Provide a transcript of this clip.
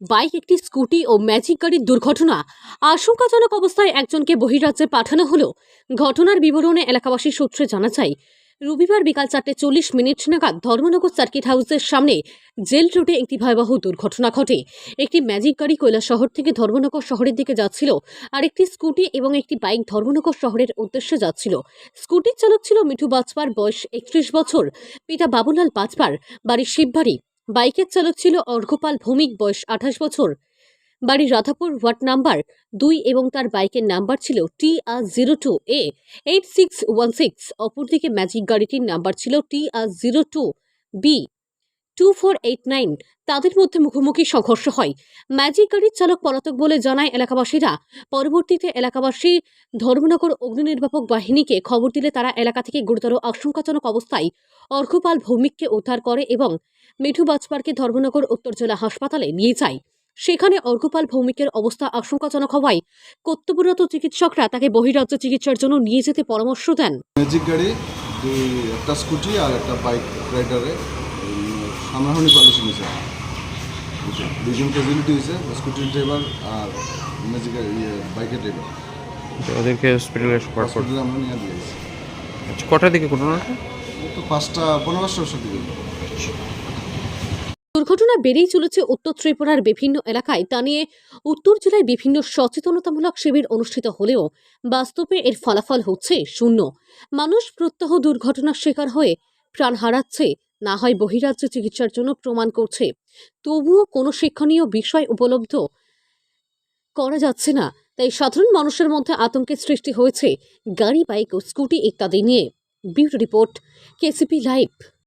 Bike একটি scooty ও magic গাড়ির দুর্ঘটনা। আশঙ্কাজনক অবস্থায় একজনকে বহিরাজ্যে পাঠানো হলো। ঘটনার বিবরণে এলাকাবাসী সূত্রে জানা যায়, রবিবার বিকাল চারটে চল্লিশ মিনিট নাগাদ ধর্মনগর সার্কিট হাউসের সামনে জেল রোডে একটি ভয়াবহ দুর্ঘটনা ঘটে। একটি ম্যাজিক গাড়ি শহর থেকে ধর্মনগর শহরের দিকে যাচ্ছিল আর একটি স্কুটি এবং একটি বাইক ধর্মনগর শহরের উদ্দেশ্যে যাচ্ছিল। স্কুটির চালক ছিল মিঠু বাজপার, বয়স একত্রিশ বছর, পিতা বাবুলাল বাজপার বাড়ি শিববাড়ি। বাইকের চালক ছিল অর্ঘপাল ভৌমিক, বয়স আঠাশ বছর। বাড়ি রাধাপুর ওয়ার্ড নাম্বার দুই এবং তার বাইকের নাম্বার ছিল T R zero two A eight six one six. অপরদিকে ম্যাজিক গাড়িটির নাম্বার ছিল T R zero two B. Two four eight nine তাদের মধ্যে মুখোমুখি সংঘর্ষ হয়। ম্যাজিক গাড়ির চালক পলাতক বলে জানায় এলাকাবাসীরা। পরবর্তীতে এলাকাবাসী ধর্মনগর অগ্নি নির্বাপক বাহিনীকে খবর দিলে তারা এলাকা থেকে গুরুতর আশঙ্কাজনক অবস্থায় অর্ঘপাল ভৌমিককে উদ্ধার করে এবং মিঠু বাজপারকে ধর্মনগর উত্তর জেলা হাসপাতালে নিয়ে যায়। সেখানে অর্ঘপাল ভৌমিকের অবস্থা আশঙ্কাজনক হওয়ায় কর্তব্যরত চিকিৎসকরা তাকে বহিরাজ্য চিকিৎসার জন্য নিয়ে যেতে পরামর্শ দেন। ম্যাজিক গাড়ি একটা স্কুটি আর একটা বাইক রাইডারে সামনাসামনি কলেজ নিয়েছে দুজন ক্যাজুয়ালিটি হয়েছে স্কুটির ড্রাইভার আর ম্যাজিক গাড়ি ইয়ে বাইকের ড্রাইভার ওদেরকে হসপিটালে হসপিটালে আমরা নিয়ে দিয়েছি আচ্ছা কটার দিকে ঘটনাটা তো পাঁচটা পনেরো পাঁচটা বছর দিকে। দুর্ঘটনা বেড়েই চলেছে উত্তর ত্রিপুরার বিভিন্ন এলাকায়। তা নিয়ে উত্তর জেলায় বিভিন্ন সচেতনতামূলক শিবির অনুষ্ঠিত হলেও বাস্তবে এর ফলাফল হচ্ছে শূন্য। মানুষ প্রত্যহ দুর্ঘটনার শিকার হয়ে প্রাণ হারাচ্ছে না হয় বহিরাজ্য চিকিৎসার জন্য প্রমাণ করছে। তবুও কোনো শিক্ষণীয় বিষয় উপলব্ধ করা যাচ্ছে না। তাই সাধারণ মানুষের মধ্যে আতঙ্কের সৃষ্টি হয়েছে। গাড়ি, বাইক ও স্কুটি ইত্যাদি নিয়ে। Beauty report, KCP live.